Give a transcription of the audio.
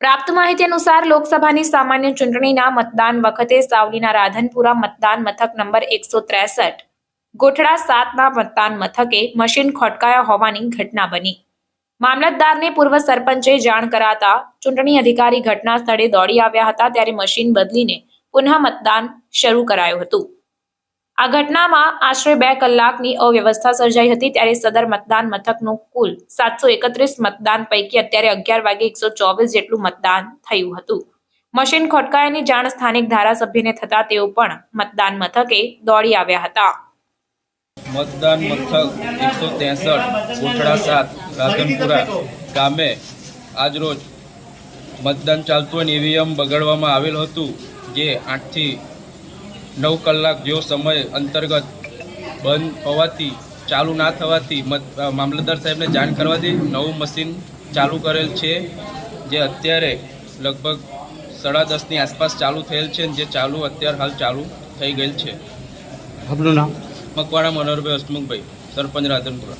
પ્રાપ્ત માહિતી અનુસાર લોકસભાની સામાન્ય ચૂંટણીના મતદાન વખતે સાવલીના રાધનપુરા મતદાન મથક નંબર એકસો ત્રેસઠ, ગોઠડા સાતના મતદાન મથકે મશીન ખોટકાયા હોવાની ઘટના બની. મામલતદારને પૂર્વ સરપંચે જાણ કરાતા ચૂંટણી અધિકારી ઘટના સ્થળે દોડી આવ્યા હતા ત્યારે મશીન બદલીને પુનઃ મતદાન શરૂ કરાયું હતું. આ ઘટનામાં આશરે બે કલાકની અવ્યવસ્થા સર્જાઈ હતી ત્યારે સદર મતદાન મથકનું કુલ સાતસો એકત્રીસ મતદાન પૈકી અત્યારે અગિયાર વાગે એકસો ચોવીસ જેટલું મતદાન થયું હતું. મશીન ખોટકાયાની જાણ સ્થાનિક ધારાસભ્યને થતા તેઓ પણ મતદાન મથકે દોડી આવ્યા હતા. મતદાન મથક એકસો ત્રેસઠ કોઠડા સાત, રાધનપુરા ગામે આજરોજ મતદાન ચાલતું અને ઈવીએમ બગાડવામાં આવેલ હતું. જે આઠથી નવ કલાક જેવો સમય અંતર્ગત બંધ હોવાથી ચાલુ ના થવાથી મામલતદાર સાહેબને જાણ કરવાથી નવું મશીન ચાલુ કરેલ છે જે અત્યારે લગભગ સાડા દસની આસપાસ ચાલુ થયેલ છે જે ચાલુ અત્યારે હાલ ચાલુ થઈ ગયેલ છે. આપનું નામ? મકવાણા મનોહરભાઈ હસમુખભાઈ સરપંચ રાધનપુરા.